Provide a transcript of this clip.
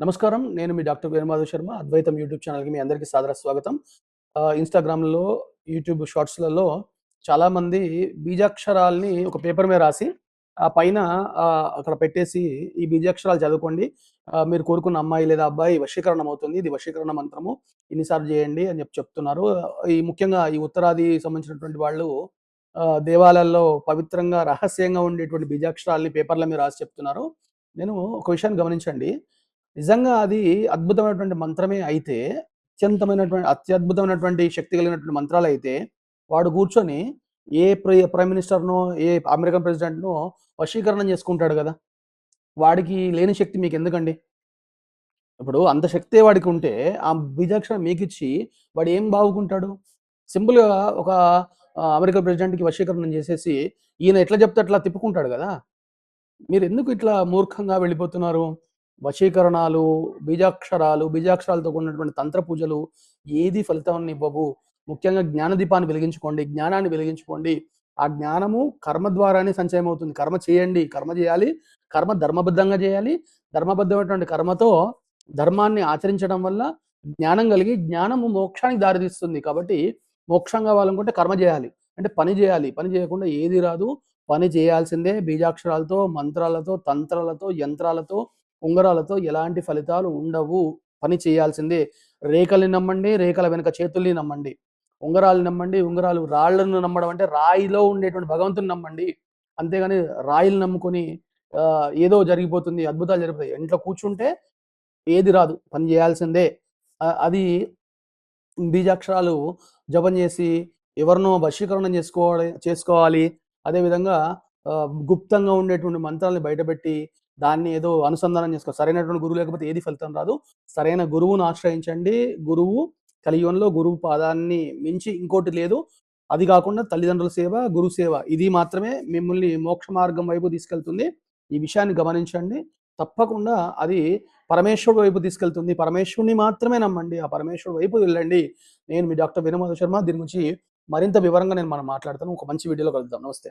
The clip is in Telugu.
నమస్కారం. నేను మీ డాక్టర్ వేణుమాధవ్ శర్మ. అద్వైతం యూట్యూబ్ ఛానల్‌కి మీ అందరికీ సాదర స్వాగతం. ఇన్‌స్టాగ్రామ్‌లో, యూట్యూబ్ షార్ట్స్‌లలో చాలామంది బీజాక్షరాల్ని ఒక పేపర్ మీద రాసి, ఆ పైన అక్కడ పెట్టేసి, ఈ బీజాక్షరాలు చదువుకోండి. మీరు కోరుకున్న అమ్మాయి లేదా అబ్బాయి వశీకరణం అవుతుంది. ఇది వశీకరణ మంత్రము. ఇన్నిసార్లు చేయండి అని చెప్పి చెప్తున్నారు. ఈ ముఖ్యంగా ఈ ఉత్తరాది సంబంధించినటువంటి వాళ్ళు దేవాలయాల్లో పవిత్రంగా, రహస్యంగా ఉండేటువంటి బీజాక్షరాల్ని పేపర్ల మీద రాసి చెప్తున్నారు. నేను ఒక విషయాన్ని గమనించండి. నిజంగా అది అద్భుతమైనటువంటి మంత్రమే అయితే, అత్యంతమైనటువంటి అత్యద్భుతమైనటువంటి శక్తి కలిగినటువంటి మంత్రాలు అయితే వాడు కూర్చొని ఏ ప్రైమ్ మినిస్టర్‌నో, ఏ అమెరికన్ ప్రెసిడెంట్‌నో వశీకరణం చేసుకుంటాడు కదా. వాడికి లేని శక్తి మీకు ఎందుకండి ఇప్పుడు అంత శక్తే వాడికి ఉంటే, ఆ బీజాక్షరం మీకిచ్చి వాడు ఏం బాగుకుంటాడు? సింపుల్‌గా ఒక అమెరికా అమెరికన్ ప్రెసిడెంట్‌కి వశీకరణం చేసేసి, ఈయన ఎట్లా చెప్తే అట్లా తిప్పుకుంటాడు కదా. మీరు ఎందుకు ఇట్లా మూర్ఖంగా వెళ్ళిపోతున్నారు? వశీకరణాలు, బీజాక్షరాలు, బీజాక్షరాలతో కూడినటువంటి తంత్ర పూజలు ఏది ఫలితాన్ని ఇవ్వవు ముఖ్యంగా జ్ఞాన దీపాన్ని వెలిగించుకోండి. జ్ఞానాన్ని వెలిగించుకోండి. ఆ జ్ఞానము కర్మ ద్వారానే సంచయం అవుతుంది కర్మ చేయండి. కర్మ చేయాలి. కర్మ ధర్మబద్ధంగా చేయాలి. ధర్మబద్ధమైనటువంటి కర్మతో ధర్మాన్ని ఆచరించడం వల్ల జ్ఞానం కలిగి, జ్ఞానము మోక్షానికి దారితీస్తుంది. కాబట్టి మోక్షం కావాలనుకుంటే కర్మ చేయాలి. అంటే పని చేయాలి. పని చేయకుండా ఏది రాదు. పని చేయాల్సిందే. బీజాక్షరాలతో, మంత్రాలతో, తంత్రాలతో, యంత్రాలతో, ఉంగరాలతో ఎలాంటి ఫలితాలు ఉండవు. పని చేయాల్సిందే. రేఖల్ని నమ్మండి. రేఖల వెనుక చేతుల్ని నమ్మండి. ఉంగరాలు నమ్మండి. ఉంగరాలు రాళ్ళను నమ్మడం అంటే రాయిలో ఉండేటువంటి భగవంతుని నమ్మండి. అంతేగాని రాయిలు నమ్ముకొని ఏదో జరిగిపోతుంది. అద్భుతాలు జరుగుతాయి ఇంట్లో కూర్చుంటే ఏది రాదు. పని చేయాల్సిందే. అది బీజాక్షరాలు జపం చేసి, ఎవరినో వశీకరణం చేసుకోవాలి చేసుకోవాలి. అదేవిధంగా గుప్తంగా ఉండేటువంటి మంత్రాలను బయటపెట్టి, దాన్ని ఏదో అనుసంధానం చేసుకో సరైనటువంటి గురువు లేకపోతే ఏది ఫలితం రాదు. సరైన గురువును ఆశ్రయించండి. గురువు కలియుగంలో గురువు పాదాన్ని మించి ఇంకోటి లేదు. అది కాకుండా తల్లిదండ్రుల సేవ, గురు సేవ ఇది మాత్రమే మిమ్మల్ని మోక్ష మార్గం వైపు తీసుకెళ్తుంది. ఈ విషయాన్ని గమనించండి. తప్పకుండా అది పరమేశ్వరుడు వైపు తీసుకెళ్తుంది. పరమేశ్వరుని మాత్రమే నమ్మండి. ఆ పరమేశ్వరుడు వైపు వెళ్ళండి. నేను మీ డాక్టర్ వినోద శర్మ. దీని గురించి మరింత వివరంగా నేను మనం మాట్లాడతాను. ఒక మంచి వీడియోలో కలుద్దాం. నమస్తే.